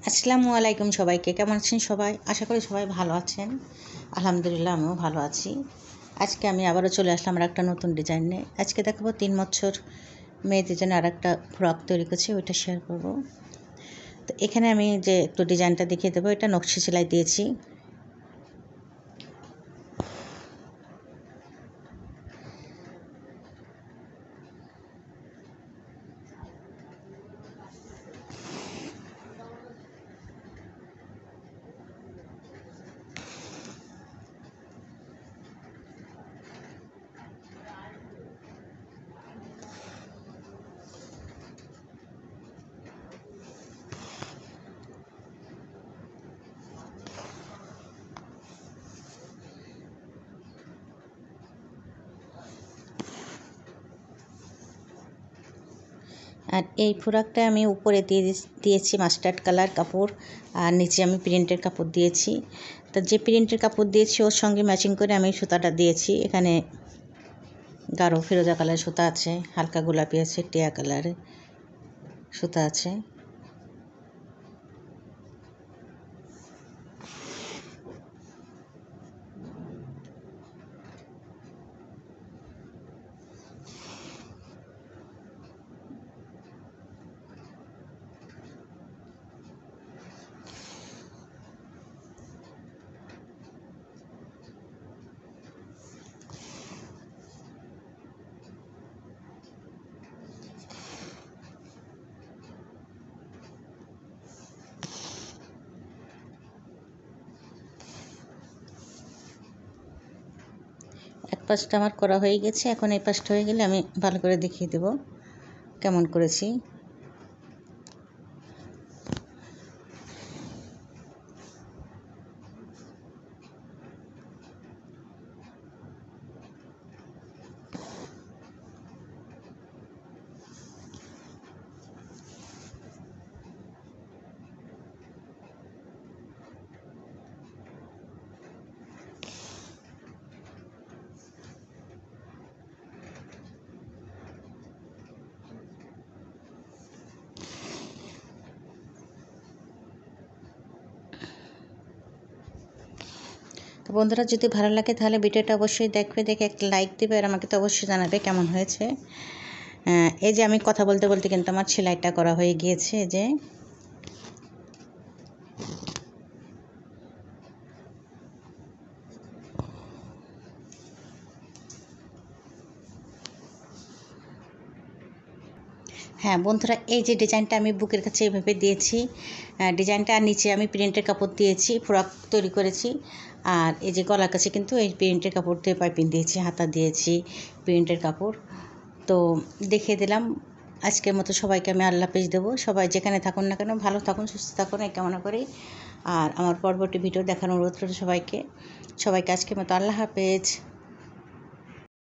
আসসালামু আলাইকুম সবাইকে। কেমন আছেন সবাই? আশা করি সবাই ভালো আছেন। আলহামদুলিল্লাহ আমিও ভালো আছি। আজকে আমি আবারও চলে আসলাম আর একটা নতুন ডিজাইন নিয়ে। আজকে দেখাবো তিন বছর মেয়েদের জন্য আর একটা ফ্রক তৈরি করছি, ওইটা শেয়ার করব। তো এখানে আমি যে একটু ডিজাইনটা দেখিয়ে দেবো, এটা নকশি সেলাই দিয়েছি। আর এই ফোরাকটা আমি উপরে দিয়ে দিয়েছি মাস্টার্ড কালার কাপড়, আর নিচে আমি প্রিন্টের কাপড় দিয়েছি। তা যে প্রিন্টের কাপড় দিয়েছি, ওর সঙ্গে ম্যাচিং করে আমি সুতাটা দিয়েছি। এখানে গাঢ় ফিরোজা কালার সুতা আছে, হালকা গোলাপি আছে, টিয়া কালার সুতা আছে। এক পাশটা আমার করা হয়ে গেছে, এখন এই পাশটা হয়ে গেলে আমি ভালো করে দেখিয়ে দেব। কেমন করেছি? তো বন্ধুরা, যদি ভালো লাগে তাহলে ভিডিওটা অবশ্যই দেখবে, দেখে একটা লাইক দেবে আর আমাকে তো অবশ্যই জানাবে কেমন হয়েছে। এই যে আমি কথা বলতে বলতে কিন্তু আমার সেলাইটা করা হয়ে গিয়েছে যে। হ্যাঁ বন্ধুরা, এই যে ডিজাইনটা আমি বুকের কাছে এভাবে দিয়েছি ডিজাইনটা নিচে আমি প্রিন্টের কাপড় দিয়েছি ফ্রক তৈরি করেছি, আর এই যে গলার কাছে কিন্তু এই প্রিন্টের কাপড় দিয়ে পাইপিং দিয়েছি, হাতা দিয়েছি প্রিন্টের কাপড়। তো দেখিয়ে দিলাম, আজকের মতো সবাইকে আমি আল্লাহ পেজ দেবো। সবাই যেখানে থাকুন না কেন, ভালো থাকুন, সুস্থ থাকুন, এই কামনা করি। আর আমার পরবর্তী ভিডিও দেখানোর অনুরোধ সবাইকে। সবাইকে আজকের মতো আল্লাহ হাফেজ।